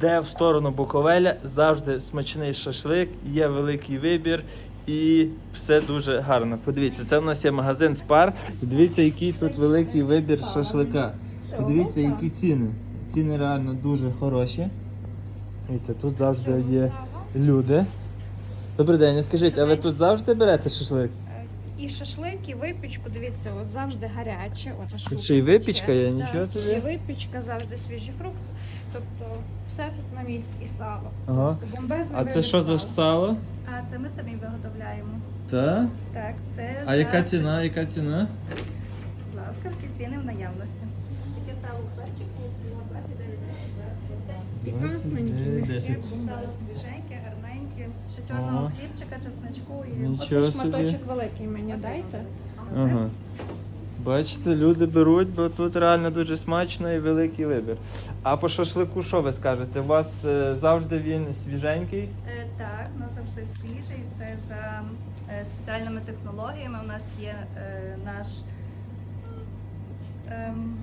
Де в сторону Буковеля завжди смачний шашлик, є великий вибір і все дуже гарно. Подивіться, це в нас є магазин Спар. Дивіться, який тут великий вибір шашлика. Подивіться, які ціни. Ціни реально дуже хороші. Дивіться, тут завжди є люди. Добрий день, скажіть, а ви тут завжди берете шашлик? І шашлик, і випічку, дивіться, от завжди гаряче. От аж Тут ще й випічка є, нічого собі. І випічка, завжди свіжі фрукти. Тобто все тут на місці і сало. Ага. Бомбезне А це види що за сала. сало? А це ми самі виготовляємо. Так. Так, це А за- яка ціна? Яка ціна? Будь ласка, всі ціни в наявності. Таке сало в перчику на 29 29, 10. Сало свіженьке, гарненьке. Ще чорного Ого. хлібчика, чесночку і Нічого оце собі. шматочок великий мені дайте. Ага. Бачите, люди беруть, бо тут реально дуже смачно і великий вибір. А по шашлику що ви скажете? У вас е, завжди він свіженький? Е, Так, у нас завжди свіжий. Це за е, спеціальними технологіями. У нас є е, наш. ем,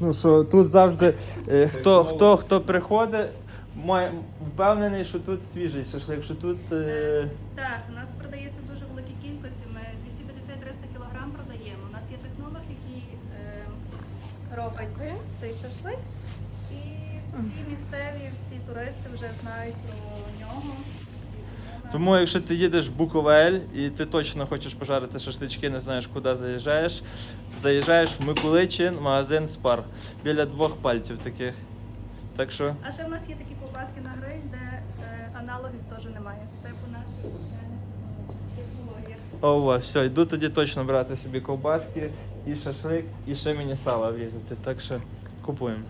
Ну що тут завжди е, хто, хто, хто приходить, має впевнений, що тут свіжий шашлик, що тут. Е... Так, у нас продається дуже великі кількості. Ми 250-300 кг продаємо. У нас є технолог, який е, робить цей шашлик. І всі місцеві, всі туристи вже знають про нього. Тому, якщо ти їдеш в Буковель і ти точно хочеш пожарити шашлички, не знаєш, куди заїжджаєш, заїжджаєш в Миколичин, магазин Спар біля двох пальців таких. Так що. А ще в нас є такі ковбаски на гриль, де е, аналогів теж немає. Це по нашій технологіях. Ова, все, йду тоді точно брати собі ковбаски і шашлик, і ще мені сало врізати. Так що купуємо.